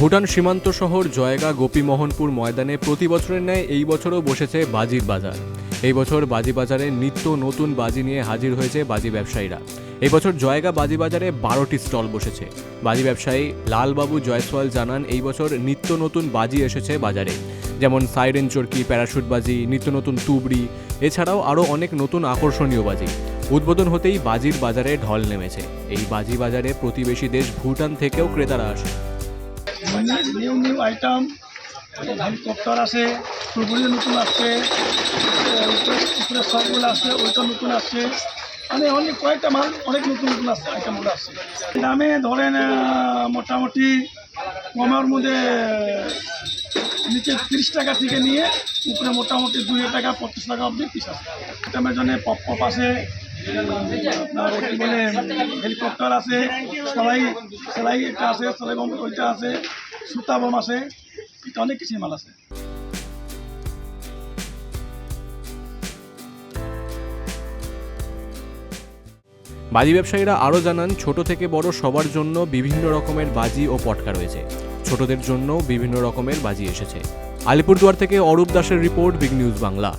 ভুটান সীমান্ত শহর জয়গা গোপীমোহনপুর ময়দানে প্রতি বছরের ন্যায় এই বছরও বসেছে বাজির বাজার। এই বছর বাজি বাজারে নিত্য নতুন বাজি নিয়ে হাজির হয়েছে বাজি ব্যবসায়ীরা। এই বছর জয়গা বাজি বাজারে বারোটি স্টল বসেছে। বাজি ব্যবসায়ী লালবাবু জয়সওয়াল জানান, এই বছর নিত্য নতুন বাজি এসেছে বাজারে। যেমন সাইরেন চরকি, প্যারাশুট বাজি, নিত্য নতুন তুবড়ি, এছাড়াও আরও অনেক নতুন আকর্ষণীয় বাজি। উদ্বোধন হতেই বাজির বাজারে ঢল নেমেছে। এই বাজি বাজারে প্রতিবেশী দেশ ভুটান থেকেও ক্রেতারা আসে। নিউ নিউ আইটেম হেলিকপ্টার আছে টুগুলি নতুন আসছে, উপরে সবগুলো আসছে ওইটা নতুন আসছে। মানে অনেক কয়েকটা মাল, অনেক নতুন নতুন আসছে, আইটেমগুলো আসছে। দামে ধরেন মোটামুটি কমের মধ্যে নিচে তিরিশ টাকা থেকে নিয়ে, উপরে মোটামুটি দুই টাকা পঁচিশ টাকা অবধি পিস আছে। আইটেমের জন্য পপ পপ আছে বলে হেলিকপ্টার আছে, সেলাই সেলাই একটা আছে, সেলাই বম ওইটা আছে, সুতা বম আছে, এটা অনেক কিছু মাল আছে। বাজি ব্যবসায়ীরা আরও জানান, ছোট থেকে বড় সবার জন্য বিভিন্ন রকমের বাজি ও পটকা রয়েছে। ছোটদের জন্য বিভিন্ন রকমের বাজি এসেছে। আলিপুরদুয়ার থেকে অরূপ দাসের রিপোর্ট, বিগ নিউজ বাংলা।